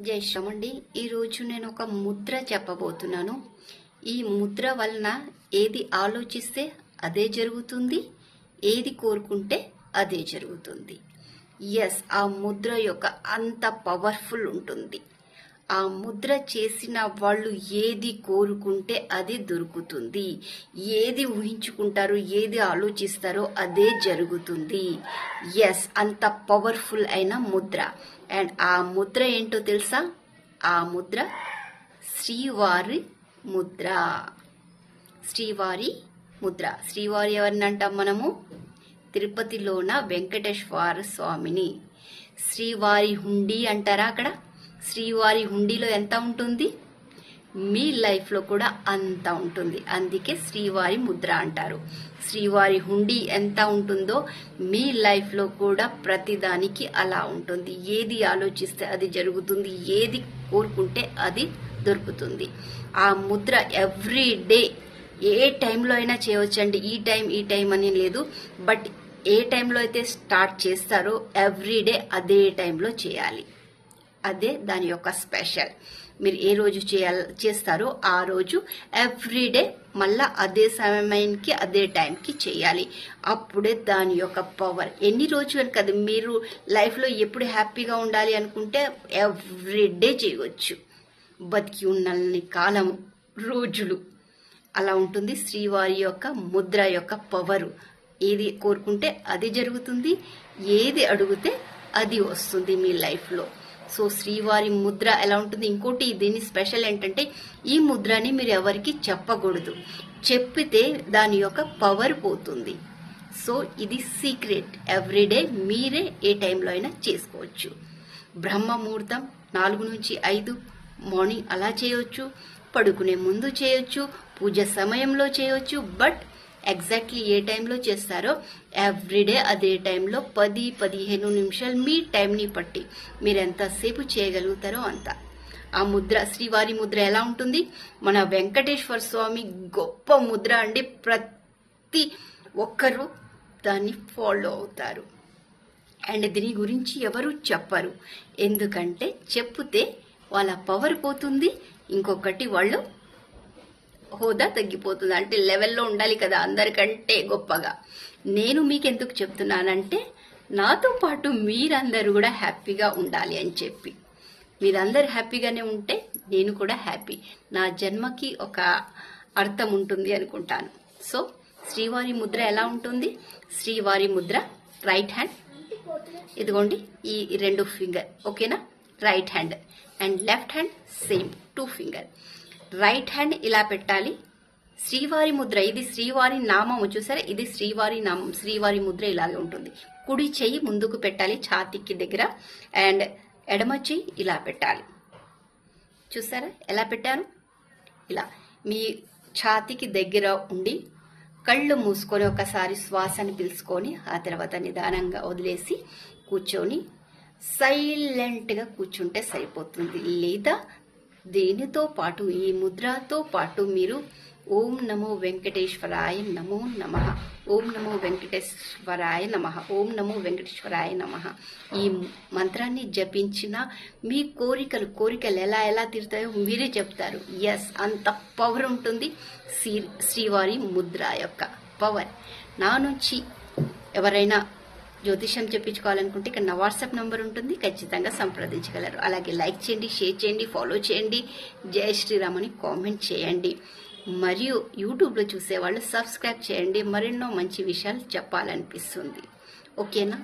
జై శ్రమండి ఈరోజు నేను ఒక ముద్ర చెప్పబోతున్నాను. ఈ ముద్ర వలన ఏది ఆలోచిస్తే అదే జరుగుతుంది ఏది కోరుకుంటే అదే జరుగుతుంది. ఎస్ ఆ ముద్ర యొక్క అంత పవర్ఫుల్ ఉంటుంది. ఆ ముద్ర చేసిన వాళ్ళు ఏది కోరుకుంటే అది దొరుకుతుంది. ఏది ఊహించుకుంటారో ఏది ఆలోచిస్తారో అదే జరుగుతుంది. ఎస్ అంత పవర్ఫుల్ అయిన ముద్ర. అండ్ ఆ ముద్ర ఏంటో తెలుసా? ఆ ముద్ర శ్రీవారి ముద్ర. శ్రీవారి ముద్ర. శ్రీవారి ఎవరిని అంటాం మనము? తిరుపతిలోన వెంకటేశ్వర స్వామిని. శ్రీవారి హుండీ అంటారా అక్కడ? శ్రీవారి హుండీలో ఎంత ఉంటుంది? మీ లైఫ్లో కూడా అంత ఉంటుంది. అందుకే శ్రీవారి ముద్ర అంటారు. శ్రీవారి హుండీ ఎంత ఉంటుందో మీ లైఫ్లో కూడా ప్రతిదానికి అలా ఉంటుంది. ఏది ఆలోచిస్తే అది జరుగుతుంది. ఏది కోరుకుంటే అది దొరుకుతుంది. ఆ ముద్ర ఎవ్రీ డే ఏ టైంలో అయినా చేయవచ్చండి. ఈ టైం ఈ టైం అని లేదు. బట్ ఏ టైంలో అయితే స్టార్ట్ చేస్తారో ఎవ్రీ డే అదే టైంలో చేయాలి. అదే దాని యొక్క స్పెషల్. మీరు ఏ రోజు చేయాల చేస్తారో ఆ రోజు ఎవ్రీడే మళ్ళా అదే సమయానికి అదే టైంకి చేయాలి. అప్పుడే దాని యొక్క పవర్. ఎన్ని రోజులు అని కదా మీరు లైఫ్లో ఎప్పుడు హ్యాపీగా ఉండాలి అనుకుంటే ఎవ్రీడే చేయవచ్చు బతికి ఉన్నల్ని కాలం రోజులు. అలా ఉంటుంది శ్రీవారి యొక్క ముద్ర యొక్క పవరు. ఏది కోరుకుంటే అది జరుగుతుంది ఏది అడిగితే అది వస్తుంది మీ లైఫ్లో. సో శ్రీవారి ముద్ర ఎలా ఉంటుంది? ఇంకోటి దీని స్పెషల్ ఏంటంటే ఈ ముద్రని మీరు ఎవరికి చెప్పకూడదు. చెప్పితే దాని యొక్క పవర్ పోతుంది. సో ఇది సీక్రెట్. ఎవ్రీడే మీరే ఏ టైంలో అయినా చేసుకోవచ్చు. బ్రహ్మ ముహూర్తం నాలుగు నుంచి ఐదు మార్నింగ్ అలా చేయొచ్చు పడుకునే ముందు చేయొచ్చు పూజ సమయంలో చేయొచ్చు బట్ ఎగ్జాక్ట్లీ ఏ టైంలో చేస్తారో ఎవ్రీడే అదే టైంలో పది పదిహేను నిమిషాలు మీ టైంని పట్టి మీరు ఎంతసేపు చేయగలుగుతారో అంత. ఆ ముద్ర శ్రీవారి ముద్ర ఎలా ఉంటుంది? మన వెంకటేశ్వర స్వామి గొప్ప ముద్ర అండి. ప్రతి ఒక్కరూ దాన్ని ఫాలో అవుతారు. అండ్ దీని గురించి ఎవరు చెప్పరు. ఎందుకంటే చెప్తే వాళ్ళ పవర్ పోతుంది. ఇంకొకటి వాళ్ళు హోదా తగ్గిపోతుంది. అంటే లెవెల్లో ఉండాలి కదా అందరికంటే గొప్పగా. నేను మీకు ఎందుకు చెప్తున్నానంటే నాతో పాటు మీరందరూ కూడా హ్యాపీగా ఉండాలి అని చెప్పి. మీరందరూ హ్యాపీగానే ఉంటే నేను కూడా హ్యాపీ. నా జన్మకి ఒక అర్థం ఉంటుంది అనుకుంటాను. సో శ్రీవారి ముద్ర ఎలా ఉంటుంది? శ్రీవారి ముద్ర రైట్ హ్యాండ్ ఇదిగోండి ఈ రెండు ఫింగర్ ఓకేనా right hand and left hand same two finger right hand ఇలా పెట్టాలి. శ్రీవారి ముద్ర ఇది శ్రీవారి నామము. చూసారా? ఇది శ్రీవారి నామం. శ్రీవారి ముద్ర ఇలాగే ఉంటుంది. కుడి చెయ్యి ముందుకు పెట్టాలి ఛాతీకి దగ్గర. అండ్ ఎడమ చెయ్యి ఇలా పెట్టాలి. చూసారా? ఎలా పెట్టాను ఇలా. మీ ఛాతీకి దగ్గర ఉండి కళ్ళు మూసుకొని ఒకసారి శ్వాసని పిలుచుకొని ఆ తర్వాత నిదానంగా వదిలేసి కూర్చొని సైలెంట్గా కూర్చుంటే సరిపోతుంది. లేదా దీనితో పాటు ఈ ముద్రతో పాటు మీరు ఓం నమో వెంకటేశ్వరాయ నమో నమ. ఓం నమో వెంకటేశ్వరాయ నమ. ఓం నమో వెంకటేశ్వరాయ నమ. ఈ మంత్రాన్ని జపించిన మీ కోరికలు కోరికలు ఎలా ఎలా తీరుతాయో మీరే చెప్తారు. ఎస్ అంత పవర్ ఉంటుంది శ్రీ శ్రీవారి ముద్ర యొక్క పవర్ నా నుంచి ఎవరైనా జ్యోతిషం చెప్పించుకోవాలనుకుంటే ఇక్కడ నా వాట్సాప్ నంబర్ ఉంటుంది. ఖచ్చితంగా సంప్రదించగలరు. అలాగే లైక్ చేయండి షేర్ చేయండి ఫాలో చేయండి. జై శ్రీరామ్ అని కామెంట్ చేయండి. మరియు యూట్యూబ్లో చూసేవాళ్ళు సబ్స్క్రైబ్ చేయండి. మరెన్నో మంచి విషయాలు చెప్పాలనిపిస్తుంది. ఓకేనా?